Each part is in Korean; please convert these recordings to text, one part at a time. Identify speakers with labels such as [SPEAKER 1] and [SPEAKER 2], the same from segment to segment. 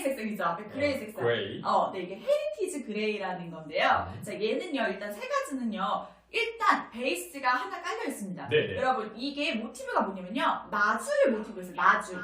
[SPEAKER 1] 그레이 색상이죠. 네, 그레이 색상.
[SPEAKER 2] 그레이.
[SPEAKER 1] 어, 네, 이게 헤리티지 그레이라는 건데요.
[SPEAKER 2] 음.
[SPEAKER 1] 자, 얘는요, 일단 세 가지는요. 일단 베이스가 하나 깔려 있습니다.
[SPEAKER 2] 네네.
[SPEAKER 1] 여러분, 이게 모티브가 뭐냐면요. 나주를 모티브로 했어요. 나주.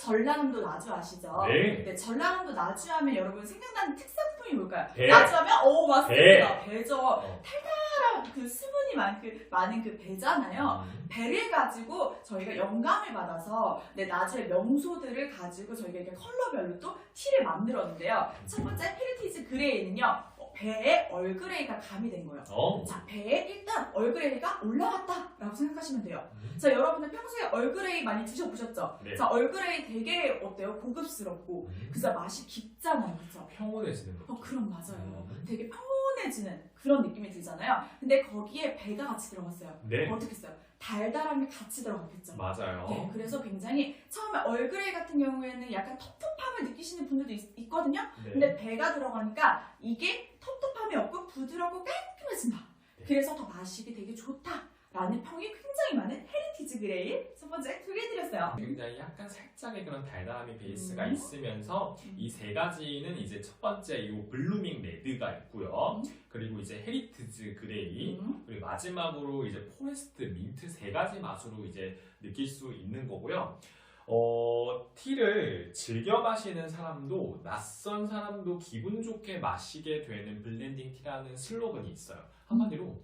[SPEAKER 1] 전라남도 나주 아시죠?
[SPEAKER 2] 네.
[SPEAKER 1] 네, 전라남도 나주 하면 여러분 생각나는 특산품이 뭘까요?
[SPEAKER 2] 배.
[SPEAKER 1] 나주 하면 오 맞습니다. 배 죠.
[SPEAKER 2] 어.
[SPEAKER 1] 달달 한그 수분이 많, 그, 많은 그 배잖아요.
[SPEAKER 2] 음.
[SPEAKER 1] 배를 가지고 저희가 영감을 받아서 네, 나주의 명소들을 가지고 저희가 이렇게 컬러별로 또 티를 만들었는데요. 첫 번째 헤리티지 그레이는요. 어, 배에 얼그레이가 가미된 거예요.
[SPEAKER 2] 어.
[SPEAKER 1] 자, 배에 일단 얼그레이가 올라갔다라고 생각하시면 돼요.
[SPEAKER 2] 음.
[SPEAKER 1] 자, 여러분들 평소에 얼그레이 많이 드셔보셨죠?
[SPEAKER 2] 네.
[SPEAKER 1] 자, 얼그레이 되게 어때요? 고급스럽고
[SPEAKER 2] 음.
[SPEAKER 1] 그래서 맛이 깊잖아요, 그렇죠?
[SPEAKER 2] 평온해지는 거.
[SPEAKER 1] 어, 그럼 맞아요.
[SPEAKER 2] 음.
[SPEAKER 1] 되게 평온해지는 그런 느낌이 들잖아요. 근데 거기에 배가 같이 들어갔어요.
[SPEAKER 2] 네.
[SPEAKER 1] 어떻게 했어요? 달달함이 같이 들어갔겠죠.
[SPEAKER 2] 맞아요.
[SPEAKER 1] 네, 그래서 굉장히 처음에 얼그레이 같은 경우에는 약간 텁텁함을 느끼시는 분들도 있, 거든요
[SPEAKER 2] 네.
[SPEAKER 1] 근데 배가 들어가니까 이게 텁텁함이 없고 부드럽고 깔끔해진다.
[SPEAKER 2] 네.
[SPEAKER 1] 그래서 더 마시기 되게 좋다라는 평이 굉장히 많은 헤리티지 그레이 첫 번째 소개해드렸어요.
[SPEAKER 2] 굉장히 약간 살짝의 그런 달달함이 베이스가
[SPEAKER 1] 음.
[SPEAKER 2] 있으면서 이세 가지는 이제 첫 번째 이 블루밍 레드가 있고요.
[SPEAKER 1] 음.
[SPEAKER 2] 그리고 이제 헤리티즈 그레이
[SPEAKER 1] 음.
[SPEAKER 2] 그리고 마지막으로 이제 포레스트 민트 세 가지 맛으로 이제 느낄 수 있는 거고요. 어, 티를 즐겨 마시는 사람도 낯선 사람도 기분 좋게 마시게 되는 블렌딩 티라는 슬로건이 있어요. 한마디로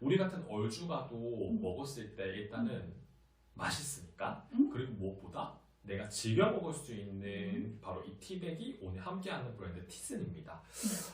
[SPEAKER 2] 우리 같은 얼주가도
[SPEAKER 1] 음.
[SPEAKER 2] 먹었을 때 일단은 맛있으니까
[SPEAKER 1] 음.
[SPEAKER 2] 그리고 무엇보다 내가 즐겨 먹을 수 있는 바로 이 티백이 오늘 함께하는 브랜드 티슨입니다.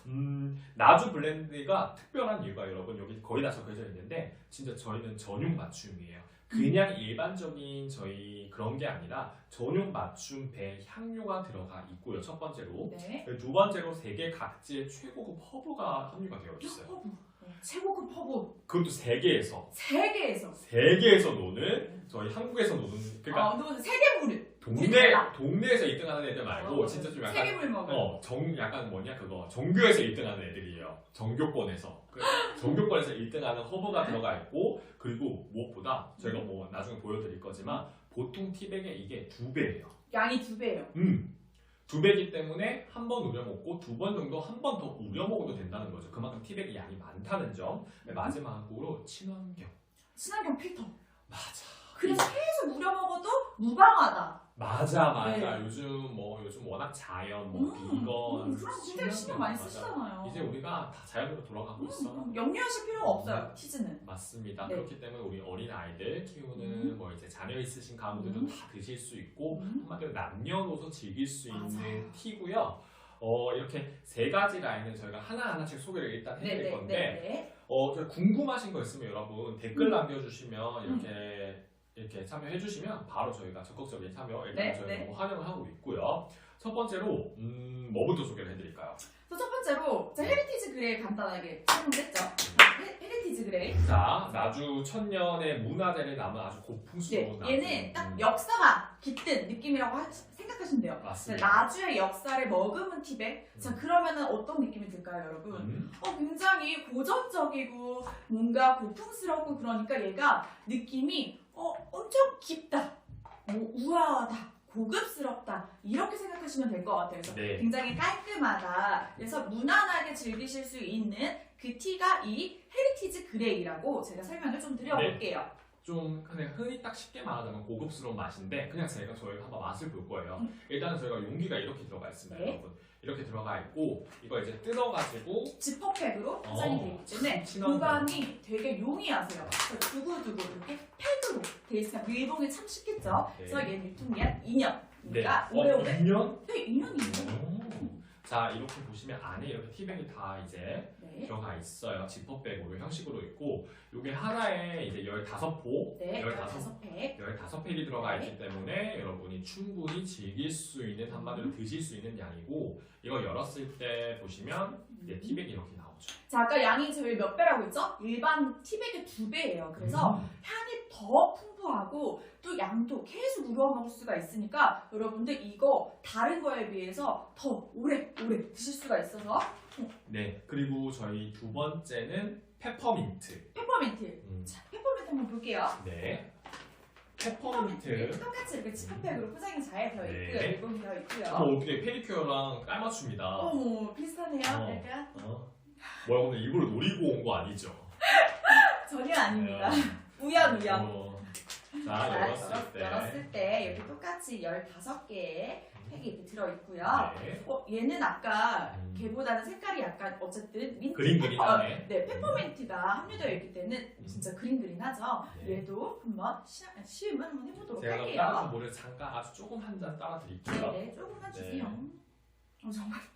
[SPEAKER 2] 음, 나주 블렌드가 특별한 이유가 여러분 여기 거의 다 적혀져 있는데 진짜 저희는 전용 맞춤이에요. 그냥 일반적인 저희 그런 게 아니라 전용 맞춤 배 향료가 들어가 있고요. 첫 번째로
[SPEAKER 1] 네.
[SPEAKER 2] 두 번째로 세계 각지의 최고급 허브가 함유가 되어 있어요.
[SPEAKER 1] 허브. 네, 최고급 허브
[SPEAKER 2] 그것도 세계에서
[SPEAKER 1] 세계에서.
[SPEAKER 2] 세계에서 노는 저희 한국에서 노는 그러니까
[SPEAKER 1] 어, 너 세계물을.
[SPEAKER 2] 동네 동네에서 1등하는 애들 말고
[SPEAKER 1] 어,
[SPEAKER 2] 진짜 좀 약간
[SPEAKER 1] 먹을.
[SPEAKER 2] 어, 정, 약간 뭐냐, 그거. 정교에서 1등하는 애들이에요. 정교권에서. 그 정교권에서 1등하는 허브가 들어가 있고, 그리고 무엇보다, 저희가 뭐 나중에 보여드릴 거지만, 보통 티백에 이게 두 배예요.
[SPEAKER 1] 양이 두 배예요.
[SPEAKER 2] 음. 두 배기 때문에 한 번 우려 먹고 두 번 정도 한 번 더 우려 먹어도 된다는 거죠. 그만큼 티백의 양이 많다는 점. 네, 마지막으로 친환경.
[SPEAKER 1] 친환경 필터.
[SPEAKER 2] 맞아.
[SPEAKER 1] 그래서 계속 우려 먹어도 무방하다.
[SPEAKER 2] 맞아, 맞아.
[SPEAKER 1] 네.
[SPEAKER 2] 요즘 뭐, 요즘 워낙 자연, 뭐,
[SPEAKER 1] 음,
[SPEAKER 2] 비건.
[SPEAKER 1] 음, 그럼 굉장히 신경 많이
[SPEAKER 2] 맞아.
[SPEAKER 1] 쓰시잖아요.
[SPEAKER 2] 이제 우리가 다 자연으로 돌아가고 있어.
[SPEAKER 1] 음, 염려하실 필요가 없어요. 티즈는.
[SPEAKER 2] 맞습니다.
[SPEAKER 1] 네.
[SPEAKER 2] 그렇기 때문에 우리 어린 아이들 키우는
[SPEAKER 1] 음.
[SPEAKER 2] 뭐 이제 자녀 있으신 가구들도
[SPEAKER 1] 음.
[SPEAKER 2] 다 드실 수 있고
[SPEAKER 1] 음.
[SPEAKER 2] 한마디로 남녀노소 즐길 수 있는
[SPEAKER 1] 맞아요.
[SPEAKER 2] 티고요. 어 이렇게 세 가지 라인을 저희가 하나 하나씩 소개를 일단 해드릴
[SPEAKER 1] 네네
[SPEAKER 2] 건데
[SPEAKER 1] 네.
[SPEAKER 2] 어저 궁금하신 거 있으면 여러분 댓글
[SPEAKER 1] 음.
[SPEAKER 2] 남겨주시면 이렇게 이렇게 참여해 주시면 바로 저희가 적극적인 참여 일단
[SPEAKER 1] 네,
[SPEAKER 2] 저희가
[SPEAKER 1] 네.
[SPEAKER 2] 뭐 환영을 하고 있고요. 첫 번째로 음 뭐부터 소개를 해드릴까요?
[SPEAKER 1] 첫 번째로 자, 헤리티지 그레이 간단하게 설명했죠. 헤- 헤리티지 그레이.
[SPEAKER 2] 자 나주 천년의 문화재를 남은 아주
[SPEAKER 1] 네,
[SPEAKER 2] 고풍스러운 나주.
[SPEAKER 1] 얘는 딱
[SPEAKER 2] 음,
[SPEAKER 1] 역사가 깃든 느낌이라고 하- 생각하시면 돼요.
[SPEAKER 2] 맞습니다.
[SPEAKER 1] 나주의 역사를 머금은 티백. 자, 그러면은 어떤 느낌이 들까요, 여러분?
[SPEAKER 2] 음.
[SPEAKER 1] 어, 굉장히 고전적이고 뭔가 고풍스럽고 그러니까 얘가 느낌이 어, 엄청 깊다, 뭐 우아하다, 고급스럽다 이렇게 생각하시면 될 것 같아요. 그래서
[SPEAKER 2] 네.
[SPEAKER 1] 굉장히 깔끔하다. 그래서 무난하게 즐기실 수 있는 그 티가 이 헤리티지 그레이라고 제가 설명을 좀 드려볼게요.
[SPEAKER 2] 좀 그냥 흔히 딱 쉽게 말하자면 고급스러운 맛인데 그냥 제가 저희가 한번 맛을 볼 거예요. 일단은 저희가 용기가 이렇게 들어가 있습니다,
[SPEAKER 1] 음. 네.
[SPEAKER 2] 여러분. 이렇게 들어가 있고 이거 이제 뜯어가지고
[SPEAKER 1] 지퍼백으로 포장이
[SPEAKER 2] 어,
[SPEAKER 1] 되어 있기 때문에
[SPEAKER 2] 친환경.
[SPEAKER 1] 보관이 되게 용이하세요. 두고두고 이렇게 팩으로 되어 있으니까 밀봉이 참 쉽겠죠.
[SPEAKER 2] 네.
[SPEAKER 1] 그래서 얘는 유통기한 2년.
[SPEAKER 2] 네.
[SPEAKER 1] 그러니까
[SPEAKER 2] 어,
[SPEAKER 1] 오래오래
[SPEAKER 2] 2년?
[SPEAKER 1] 네, 2년이에요.
[SPEAKER 2] 오. 자 이렇게 보시면 안에 이렇게 티백이 다 이제
[SPEAKER 1] 네.
[SPEAKER 2] 들어가 있어요. 지퍼백으로 형식으로 있고 이게 하나에 이제 15포,
[SPEAKER 1] 네,
[SPEAKER 2] 15
[SPEAKER 1] 15팩.
[SPEAKER 2] 15팩이 들어가
[SPEAKER 1] 네.
[SPEAKER 2] 있기 때문에 여러분이 충분히 즐길 수 있는 한마디로 드실 수 있는 양이고 이거 열었을 때 보시면 이제 티백이 이렇게 나오죠.
[SPEAKER 1] 자, 아까 양이 저희 몇 배라고 했죠? 일반 티백의 두 배예요. 그래서
[SPEAKER 2] 음.
[SPEAKER 1] 향이 더 풍부하고 또 양도 계속 우려 먹을 수가 있으니까 여러분들 이거 다른 거에 비해서 더 오래 오래 드실 수가 있어서
[SPEAKER 2] 네 그리고 저희 두 번째는 페퍼민트.
[SPEAKER 1] 페퍼민트.
[SPEAKER 2] 음,
[SPEAKER 1] 자, 페퍼민트 한번 볼게요.
[SPEAKER 2] 네. 페퍼민트.
[SPEAKER 1] 똑같이 이렇게 지퍼백으로 포장이 잘 되어
[SPEAKER 2] 네.
[SPEAKER 1] 있고요. 일본되어 있고요.
[SPEAKER 2] 어, 어떻게 페디큐어랑 깔맞춤이다.
[SPEAKER 1] 어머 비슷하네요.
[SPEAKER 2] 어.
[SPEAKER 1] 약간
[SPEAKER 2] 어? 뭐야 오늘 일부러 노리고 온 거 아니죠?
[SPEAKER 1] 전혀 아닙니다. 우연 우연.
[SPEAKER 2] 어. 자 열었을 때.
[SPEAKER 1] 열었을 때 이렇게 똑같이 15개의 팩이 이렇게 들어있고요.
[SPEAKER 2] 네.
[SPEAKER 1] 어, 얘는 아까
[SPEAKER 2] 음.
[SPEAKER 1] 걔보다는 색깔이 약간 어쨌든 민트
[SPEAKER 2] 그린 그린하네.
[SPEAKER 1] 네, 페퍼민트가 함유되어 있기 때문에 진짜 그린 그린하죠.
[SPEAKER 2] 네.
[SPEAKER 1] 얘도 한번 시, 시음을 한번 해보도록
[SPEAKER 2] 제가 그럼
[SPEAKER 1] 할게요.
[SPEAKER 2] 따라서 물을 잠깐 아주 조금 한 잔 따라 드릴게요.
[SPEAKER 1] 네, 조금만
[SPEAKER 2] 네.
[SPEAKER 1] 주세요. 어, 정말.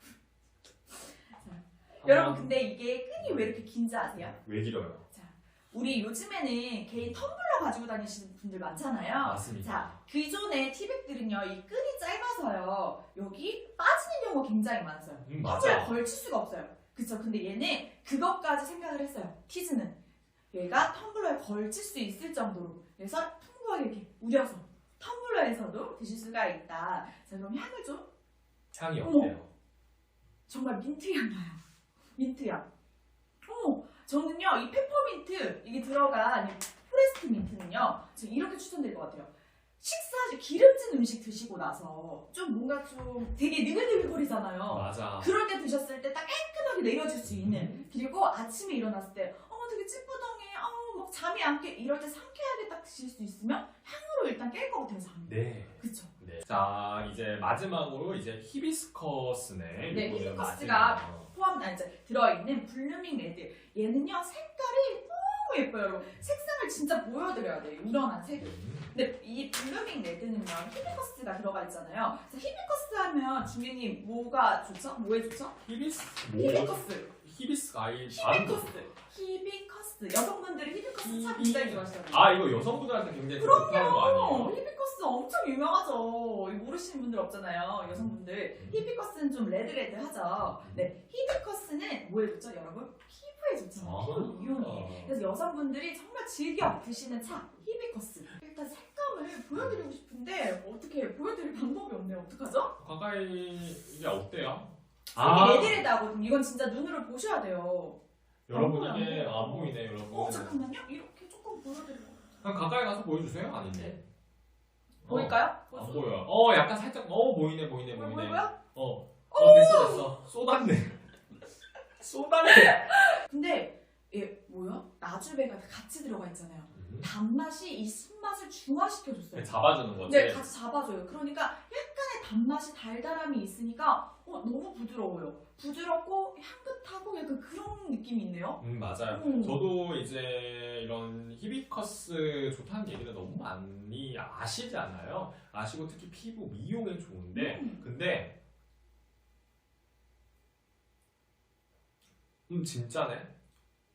[SPEAKER 1] 여러분 근데 이게 끈이 왜 이렇게 긴지 아세요?
[SPEAKER 2] 왜 길어요?
[SPEAKER 1] 우리 요즘에는 개인 텀블러 가지고 다니시는 분들 많잖아요.
[SPEAKER 2] 맞습니다.
[SPEAKER 1] 자, 기존의 티백들은요, 이 끈이 짧아서요, 여기 빠지는 경우가 굉장히 많아요.
[SPEAKER 2] 음,
[SPEAKER 1] 텀블러에
[SPEAKER 2] 맞아.
[SPEAKER 1] 걸칠 수가 없어요. 그쵸? 근데 얘는 그것까지 생각을 했어요. 티즈는. 얘가 텀블러에 걸칠 수 있을 정도로. 그래서 풍부하게 이렇게 우려서 텀블러에서도 드실 수가 있다. 자, 그럼 향을 좀
[SPEAKER 2] 향이. 어때요?
[SPEAKER 1] 정말 민트향 나요. 민트향. 어, 저는요, 이 페퍼민트, 이게 들어간 이 포레스트 민트는요, 지금 이렇게 추천드릴 것 같아요. 식사, 기름진 음식 드시고 나서 좀 뭔가 좀 되게 느글느글거리잖아요.
[SPEAKER 2] 맞아.
[SPEAKER 1] 그럴 때 드셨을 때 딱 깔끔하게 내려줄 수 있는 그리고 아침에 일어났을 때 어머 되게 찌뿌둥해 어막 잠이 안 깨 이럴 때 상쾌하게 딱 드실 수 있으면 향으로 일단 깰 것 같아요 잠이
[SPEAKER 2] 네. 자 이제 마지막으로 이제 히비스커스네.
[SPEAKER 1] 네, 히비스커스가
[SPEAKER 2] 마지막.
[SPEAKER 1] 포함 아 이제 들어있는 블루밍 레드 얘는요 색깔이 너무 예뻐요 여러분 색상을 진짜 보여드려야 돼요 우러난 색을
[SPEAKER 2] 음.
[SPEAKER 1] 근데 이 블루밍 레드는요 히비커스가 들어가 있잖아요 그래서 히비커스 하면 주민님 뭐가 좋죠? 뭐에 좋죠?
[SPEAKER 2] 히비스 뭐
[SPEAKER 1] 히비커스
[SPEAKER 2] 히비스 아이.
[SPEAKER 1] 히비커스 히비커스 여성분들이 히비커스 참
[SPEAKER 2] 히비-
[SPEAKER 1] 굉장히 좋아하시거든요
[SPEAKER 2] 아 이거 여성분들한테 굉장히 좋다는 거
[SPEAKER 1] 어,
[SPEAKER 2] 아니에요?
[SPEAKER 1] 히비커스 엄청 유명하죠. 모르시는 분들 없잖아요. 여성분들.
[SPEAKER 2] 음.
[SPEAKER 1] 히비커스는 좀 레드레드하죠. 네, 히비커스는 뭐에 좋죠, 여러분? 피부에 좋잖아요.
[SPEAKER 2] 아.
[SPEAKER 1] 피부 미용에. 그래서 여성분들이 정말 즐겨 드시는 차, 히비커스. 일단 색감을 보여드리고 싶은데 어떻게 보여드릴 방법이 없네요. 어떡하죠?
[SPEAKER 2] 가까이 이게 어때요?
[SPEAKER 1] 색이 레드레드하거든요. 이건 진짜 눈으로 보셔야 돼요.
[SPEAKER 2] 여러분
[SPEAKER 1] 안
[SPEAKER 2] 이게
[SPEAKER 1] 보여요.
[SPEAKER 2] 안 보이네 여러분.
[SPEAKER 1] 어, 잠깐만요. 이렇게 조금 보여드리고.
[SPEAKER 2] 그냥 가까이 가서 보여주세요. 아닌데. 어,
[SPEAKER 1] 보일까요?
[SPEAKER 2] 안 보여요. 어 약간 살짝 어 보이네 보이네
[SPEAKER 1] 보여,
[SPEAKER 2] 보이네.
[SPEAKER 1] 보여요?
[SPEAKER 2] 어. 어 됐어 됐어. 쏟았네. 쏟았네.
[SPEAKER 1] 근데 얘 뭐야? 나주배가 같이 들어가 있잖아요.
[SPEAKER 2] 음.
[SPEAKER 1] 단맛이 이 순맛을 중화시켜줬어요.
[SPEAKER 2] 네, 잡아주는 거지.
[SPEAKER 1] 네, 같이 잡아줘요. 그러니까 약간의 단맛이 달달함이 있으니까 어, 너무 부드러워요. 부드럽고 향긋하고 약간 그런 느낌이 있네요.
[SPEAKER 2] 음 맞아요.
[SPEAKER 1] 음.
[SPEAKER 2] 저도 이제 이런 히비커스 좋다는 얘기를 너무 많이 아시잖아요. 아시고 특히 피부 미용에 좋은데
[SPEAKER 1] 음.
[SPEAKER 2] 근데 음 진짜네.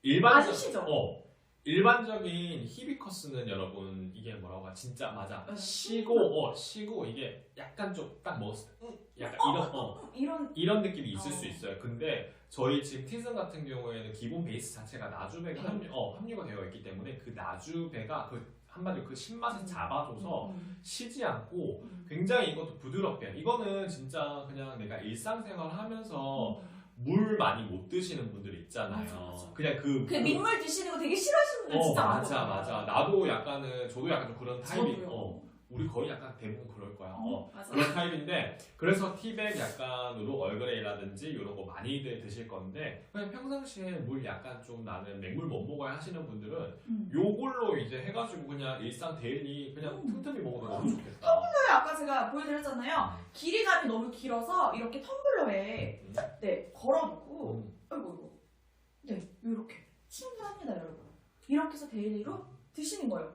[SPEAKER 2] 일반적
[SPEAKER 1] 아시죠?
[SPEAKER 2] 어 일반적인 히비커스는 여러분 이게 뭐라고 하 진짜 맞아
[SPEAKER 1] 어,
[SPEAKER 2] 시고 어 이게 약간 좀 딱 먹었을 때 음, 약간 이런 어
[SPEAKER 1] 음, 이런
[SPEAKER 2] 이런 느낌이 있을
[SPEAKER 1] 어.
[SPEAKER 2] 수 있어요. 근데 저희 지금 티즌 같은 경우에는 기본 베이스 자체가 나주배가
[SPEAKER 1] 네.
[SPEAKER 2] 함유, 어, 함유가 되어 있기 때문에 그 나주배가 그 한마디로 그 신맛을
[SPEAKER 1] 음.
[SPEAKER 2] 잡아줘서
[SPEAKER 1] 음,
[SPEAKER 2] 쉬지 않고
[SPEAKER 1] 음,
[SPEAKER 2] 굉장히 이것도 부드럽게 이거는 진짜 그냥 내가 일상생활 하면서
[SPEAKER 1] 음.
[SPEAKER 2] 물 많이 못 드시는 분들 있잖아요.
[SPEAKER 1] 맞아, 맞아.
[SPEAKER 2] 그냥 그,
[SPEAKER 1] 그 민물 드시는 거 되게 싫어하시는 분들
[SPEAKER 2] 어
[SPEAKER 1] 진짜
[SPEAKER 2] 맞아
[SPEAKER 1] 많거든요.
[SPEAKER 2] 맞아 나도 약간은 저도 약간 좀 그런 타입이
[SPEAKER 1] 저도요.
[SPEAKER 2] 어 우리 거의 약간 대부분 그럴 거야. 어.
[SPEAKER 1] 어, 맞아.
[SPEAKER 2] 그런 타입인데 그래서 티백 약간으로 얼그레이라든지 이런 거 많이들 드실 건데 그냥 평상시에 물 약간 좀 나는 맹물 못 먹어야 하시는 분들은
[SPEAKER 1] 음.
[SPEAKER 2] 요걸로 이제 해가지고 그냥 일상 데일리 그냥
[SPEAKER 1] 음.
[SPEAKER 2] 틈틈이 먹어도 너무 좋겠다.
[SPEAKER 1] 텀블러에 아까 제가 보여드렸잖아요. 길이감이 너무 길어서 이렇게 텀블러 에
[SPEAKER 2] 음.
[SPEAKER 1] 네 걸어놓고
[SPEAKER 2] 음.
[SPEAKER 1] 아이고 이거 네 이렇게 충분합니다 여러분 이렇게 해서 데일리로 드시는 거예요